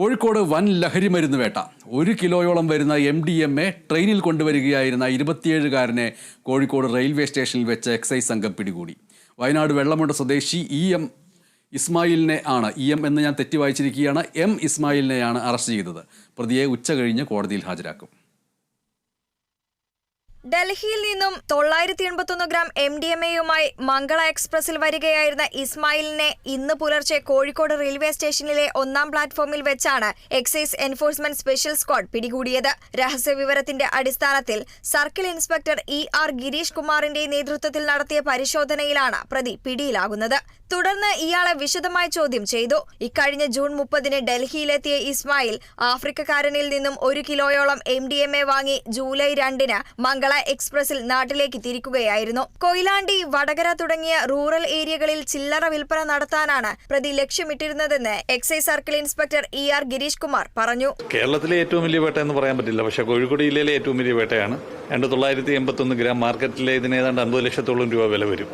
കോഴിക്കോട് വൻ ലഹരി മരുന്ന് വേട്ട. ഒരു കിലോയോളം വരുന്ന എം ഡി എം എ ട്രെയിനിൽ കൊണ്ടുവരികയായിരുന്ന ഇരുപത്തിയേഴുകാരനെ കോഴിക്കോട് റെയിൽവേ സ്റ്റേഷനിൽ വെച്ച് എക്സൈസ് സംഘം പിടികൂടി. വയനാട് വെള്ളമുണ്ട സ്വദേശി ഇ എം ഇസ്മായിലിനെ ആണ്. ഇ എം എന്ന് ഞാൻ തെറ്റി വായിച്ചിരിക്കുകയാണ് എം ഇസ്മായിലിനെയാണ് അറസ്റ്റ് ചെയ്തത്. പ്രതിയെ ഉച്ച കഴിഞ്ഞ് കോടതിയിൽ ഹാജരാക്കും. ഡൽഹിയിൽ നിന്നും തൊള്ളായിരത്തി എൺപത്തൊന്ന് ഗ്രാം എം ഡി എം എയുമായി മംഗള എക്സ്പ്രസിൽ വരികയായിരുന്ന ഇസ്മായിലിനെ ഇന്ന് പുലർച്ചെ കോഴിക്കോട് റെയിൽവേ സ്റ്റേഷനിലെ ഒന്നാം പ്ലാറ്റ്ഫോമിൽ വെച്ചാണ് എക്സൈസ് എൻഫോഴ്സ്മെന്റ് സ്പെഷ്യൽ സ്ക്വാഡ് പിടികൂടിയത്. രഹസ്യവിവരത്തിന്റെ അടിസ്ഥാനത്തിൽ circle inspector E R Girish കുമാറിന്റെ നേതൃത്വത്തിൽ നടത്തിയ പരിശോധനയിലാണ് പ്രതി പിടിയിലാകുന്നത്. തുടർന്ന് ഇയാളെ വിശദമായി ചോദ്യം ചെയ്തു. ഇക്കഴിഞ്ഞ ജൂൺ മുപ്പതിന് ഡൽഹിയിലെത്തിയ ഇസ്മായിൽ ആഫ്രിക്കക്കാരനിൽ നിന്നും ഒരു കിലോയോളം എം ഡി എം എ വാങ്ങി ജൂലൈ രണ്ടിന് മംഗള എക്സ്പ്രസിൽ നാട്ടിലേക്ക് തിരിക്കുകയായിരുന്നു. കൊയിലാണ്ടി വടകര തുടങ്ങിയ റൂറൽ ഏരിയകളിൽ ചില്ലറ വിൽപ്പന നടത്താനാണ് പ്രതി ലക്ഷ്യമിട്ടിരുന്നതെന്ന് excise circle inspector E R Girish Kumar പറഞ്ഞു. കേരളത്തിലെ ഏറ്റവും വലിയ വേട്ട എന്ന് പറയാൻ പറ്റില്ല. പക്ഷേ കോഴിക്കോട് ജില്ലയിലെ ഏറ്റവും വലിയ വേട്ടയാണ്. രണ്ട് തൊള്ളായിരത്തി എൺപത്തൊന്ന് ഗ്രാം മാർക്കറ്റിലെ ഇതിന് ഏതാണ്ട് അൻപത് ലക്ഷത്തോളം രൂപ വില വരും.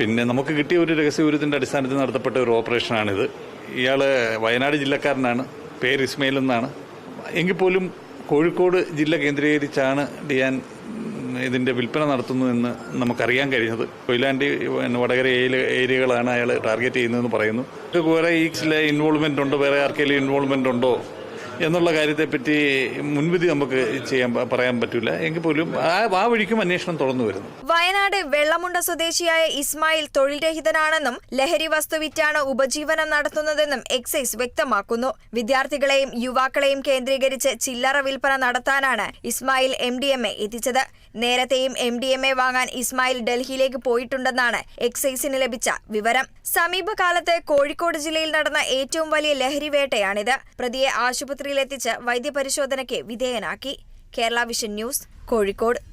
പിന്നെ നമുക്ക് കിട്ടിയ ഒരു രഹസ്യവിവരത്തിന്റെ അടിസ്ഥാനത്തിൽ നടത്തപ്പെട്ട ഒരു ഓപ്പറേഷനാണിത്. ഇയാൾ വയനാട് ജില്ലക്കാരനാണ് പേര് ഇസ്മയിൽ എന്നാണ്. എങ്കിൽ പോലും കോഴിക്കോട് ജില്ല കേന്ദ്രീകരിച്ചാണ് ഡിയാൻ ഇതിന്റെ വിൽപ്പന നടത്തുന്നതെന്ന് നമുക്കറിയാൻ കഴിഞ്ഞത്. കൊയിലാണ്ടി വടകര ഏരിയകളാണ് അയാൾ ടാർഗറ്റ് ചെയ്യുന്നതെന്ന് പറയുന്നു. വേറെ ഈ ഇൻവോൾവ്മെന്റ് ഉണ്ടോ? വേറെ ആർക്കെങ്കിലും ഇൻവോൾവ്മെന്റ് ഉണ്ടോ? എന്നുള്ള കാര്യത്തെപ്പറ്റി മുൻവിധി നമുക്ക് ചെയ്യാൻ പറയാൻ പറ്റില്ല എങ്കിൽ പോലും ആ വഴിക്കും അന്വേഷണം തുറന്നു വരുന്നു. വയനാട് വെള്ളമുണ്ട സ്വദേശിയായ ഇസ്മായിൽ തൊഴിൽ രഹിതനാണെന്നും ലഹരി വസ്തു വിറ്റാണ് ഉപജീവനം നടത്തുന്നതെന്നും എക്സൈസ് വ്യക്തമാക്കുന്നു. വിദ്യാർത്ഥികളെയും യുവാക്കളെയും കേന്ദ്രീകരിച്ച് ചില്ലറ വിൽപ്പന നടത്താനാണ് Ismail M D M A എത്തിച്ചത്. നേരത്തെയും എം ഡി എം എ വാങ്ങാൻ ഇസ്മായിൽ ഡൽഹിയിലേക്ക് പോയിട്ടുണ്ടെന്നാണ് എക്സൈസിന് ലഭിച്ച വിവരം. സമീപകാലത്ത് കോഴിക്കോട് ജില്ലയിൽ നടന്ന ഏറ്റവും വലിയ ലഹരി വേട്ടയാണിത്. പ്രതിയെ ആശുപത്രിയിലെത്തിച്ച് വൈദ്യപരിശോധനയ്ക്ക് വിധേയനാക്കി. Kerala vision news Kozhikode.